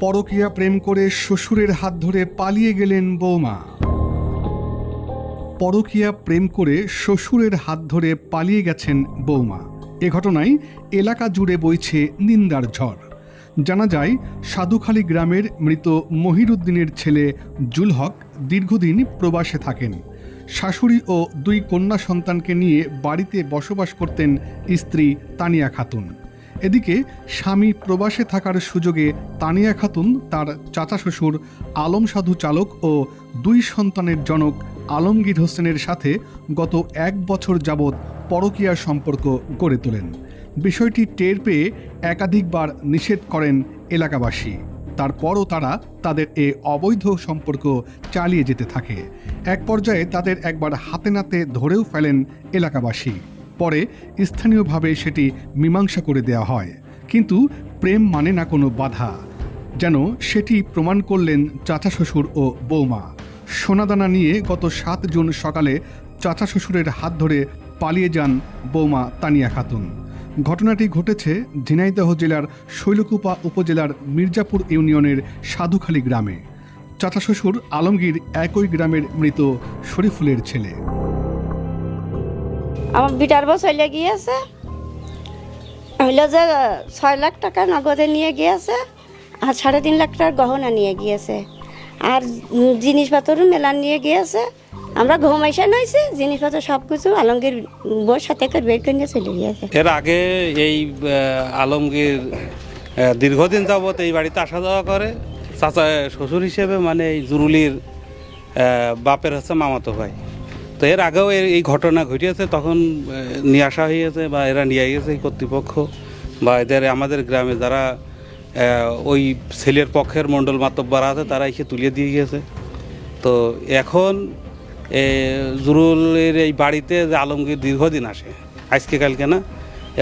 পরকীয়া প্রেম করে শ্বশুরের হাত ধরে পালিয়ে গেলেন বৌমা। পরকীয়া প্রেম করে শ্বশুরের হাত ধরে পালিয়ে গেছেন বৌমা। এ ঘটনায় এলাকা জুড়ে বইছে নিন্দার ঝড়। জানা যায়, সাধুখালী গ্রামের মৃত মহিরুদ্দিনের ছেলে জুলহক দীর্ঘদিন প্রবাসে থাকেন। শাশুড়ি ও দুই কন্যা সন্তানকে নিয়ে বাড়িতে বসবাস করতেন স্ত্রী তানিয়া খাতুন। এদিকে স্বামী প্রবাসে থাকার সুযোগে তানিয়া খাতুন, তার চাচা শ্বশুর, আলম সাধু চালক ও দুই সন্তানের জনক আলমগীর হোসেনের সাথে গত এক বছর যাবৎ পরকীয়া সম্পর্ক গড়ে তোলেন। বিষয়টি টের পেয়ে একাধিকবার নিষেধ করেন এলাকাবাসী। তারপরও তারা তাদের এ অবৈধ সম্পর্ক চালিয়ে যেতে থাকে। এক পর্যায়ে তাদের একবার হাতে নাতে ধরেও ফেলেন এলাকাবাসী। পরে স্থানীয়ভাবে সেটি মীমাংসা করে দেওয়া হয়। কিন্তু প্রেম মানে না কোনো বাধা। যেন সেটি প্রমাণ করলেন চাচা শ্বশুর ও বৌমা। সোনাদানা নিয়ে গত সাত জুন সকালে চাচা শ্বশুরের হাত ধরে পালিয়ে যান বৌমা তানিয়া খাতুন। ঘটনাটি ঘটেছে ঝিনাইদহ জেলার শৈলকুপা উপজেলার মির্জাপুর ইউনিয়নের সাধুখালী গ্রামে। চাচা শ্বশুর আলমগীর একই গ্রামের মৃত শরীফুলের ছেলে। আমার বিটার বস হইলে গিয়েছে। হইল যে ছয় লাখ টাকা নগদে নিয়ে গিয়েছে আর সাড়ে তিন লাখ টাকার গহনা নিয়ে গিয়েছে। আর জিনিসপত্র মেলা নিয়ে গিয়েছে। আমরা ঘুমাইসা নইছি জিনিসপত্র সব কিছু আলমগীর বউর সাথে করে বের করে নিয়ে চলে গিয়েছে। এর আগে এই আলমগীর দীর্ঘদিন যাবৎ এই বাড়িতে আসা যাওয়া করে। চাচা, শ্বশুর হিসেবে মানে এই জুরুলির বাপের হচ্ছে মামাতো ভাই। তো এর আগেও এই- ঘটনা ঘটিয়েছে তখন নিয়ে আসা হয়েছে বা এরা নিয়ে গেছে এই কর্তৃপক্ষ বা এদের, আমাদের গ্রামে যারা ওই ছেলের পক্ষের মণ্ডল মাতব্বার আছে, তারা এসে তুলে দিয়ে গিয়েছে তো এখন জুরুলের এই বাড়িতে যে আলমগীর দীর্ঘদিন আসে, আজকে কালকে না,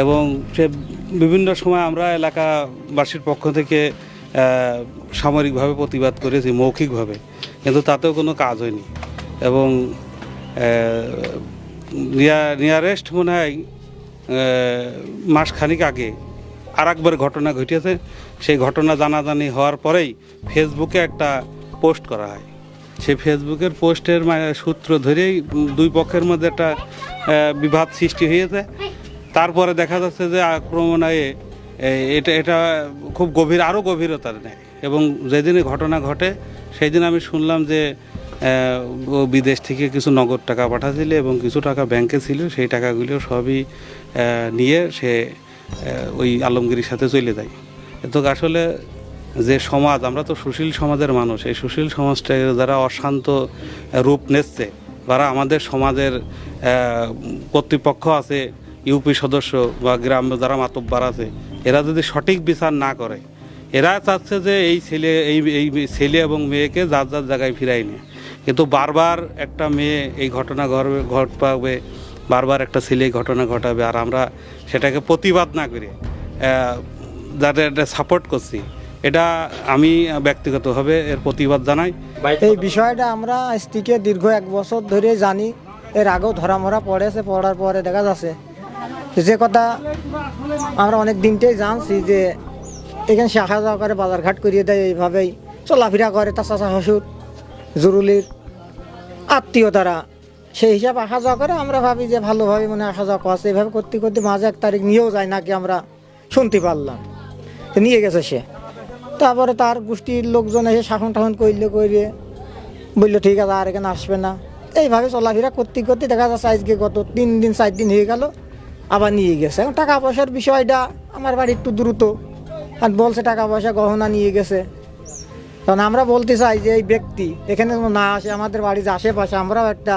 এবং সে বিভিন্ন সময় আমরা এলাকাবাসীর পক্ষ থেকে সামরিকভাবে প্রতিবাদ করেছি, মৌখিকভাবে, কিন্তু তাতেও কোনো কাজ হয়নি। এবং নিয়ারেস্ট মনে হয় মাসখানিক আগে আর একবার ঘটনা ঘটিয়েছে। সেই ঘটনা জানাজানি হওয়ার পরেই ফেসবুকে একটা পোস্ট করা হয়। সেই ফেসবুকের পোস্টের সূত্র ধরেই দুই পক্ষের মধ্যে একটা বিবাদ সৃষ্টি হয়েছে। তারপরে দেখা যাচ্ছে যে আক্রমণে এটা এটা খুব গভীর, আরও গভীরতার নেয় এবং যেদিনে ঘটনা ঘটে সেই দিন আমি শুনলাম যে বিদেশ থেকে কিছু নগদ টাকা পাঠাচ্ছিল এবং কিছু টাকা ব্যাংকে ছিল, সেই টাকাগুলো সবই নিয়ে সে ওই আলমগীরের সাথে চলে যায়। তো আসলে যে সমাজ, আমরা তো সুশীল সমাজের মানুষ, এই সুশীল সমাজটা যারা অশান্ত রূপ নিচ্ছে, যারা আমাদের সমাজের কর্তৃপক্ষ আছে, ইউপি সদস্য বা গ্রাম যারা মাতব্বার আছে, এরা যদি সঠিক বিচার না করে, এরা চাচ্ছে যে এই ছেলে, এই এই ছেলে এবং মেয়েকে যার যার জায়গায় ফিরাই নেয়। কিন্তু বারবার একটা মেয়ে এই ঘটনা ঘটবে ঘটপাবে বারবার একটা ছেলে এই ঘটনা ঘটাবে আর আমরা সেটাকে প্রতিবাদ না করে আহ, যাদের এটা সাপোর্ট করছি। এটা আমি ব্যক্তিগতভাবে এর প্রতিবাদ জানাই। এই বিষয়টা আমরা আজ থেকে দীর্ঘ এক বছর ধরে জানি এর আগেও ধরা মরা পড়েছে পড়ার পরে দেখা যাচ্ছে। যে কথা আমরা অনেক দিনটাই জানছি যে এখানে সে আসা যাওয়া করে বাজারঘাট করিয়ে দেয় এইভাবেই চলাফেরা করে তার চাচা শ্বশুর। জরুরির আত্মীয় তারা সেই হিসাবে আসা যাওয়া করে, আমরা ভাবি যে ভালোভাবে মানে আসা যাওয়া করছে। এইভাবে করতে করতে মাঝে এক তারিখ নিয়েও যায় নাকি আমরা শুনতে পারলাম। তো নিয়ে গেছে সে। তারপরে তার গোষ্ঠীর লোকজন এসে শাসন টাসন করলে করে বলল, ঠিক আছে, আর এখানে আসবে না। এইভাবে চলাফেরা করতে করতে দেখা যাচ্ছে আজকে গত তিন দিন, চার দিন হয়ে গেল, আবার নিয়ে গেছে। এখন টাকা পয়সার বিষয়টা আমার বাড়ি একটু দ্রুত। আর বলছে টাকা পয়সা গহনা নিয়ে গেছে। কারণ আমরা বলতে চাই যে এই ব্যক্তি, এখানে না আসে, আমাদের বাড়ির আশেপাশে আমরাও একটা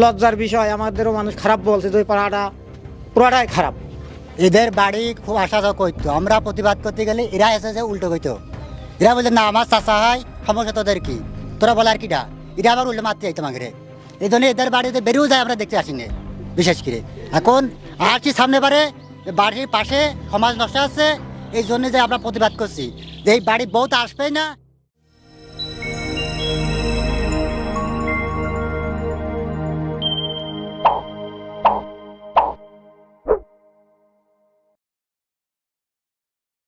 লজ্জার বিষয়, আমাদেরও মানুষ খারাপ বলছে যে পাড়াটা পুরাটাই খারাপ। এদের বাড়ি খুব যাওয়া করতো আমরা প্রতিবাদ করতে গেলে এরা এসে যে উল্টো কইতো। এরা বলছে, না, আমার চাষা হয়, সমস্যা তোদের কি? তোরা বলার কিটা এরা আবার উল্টো মারতে যাইতো আমাকে এই জন্য এদের বাড়িতে বেরিয়েও যায়, আমরা দেখতে আসিনি বিশেষ করে। এখন আর কি সামনে বারে বাড়ির পাশে সমাজ নষ্ট আছে, এই জন্য যে আমরা প্রতিবাদ করছি। যে এই বাড়ি বহুত আসবেই না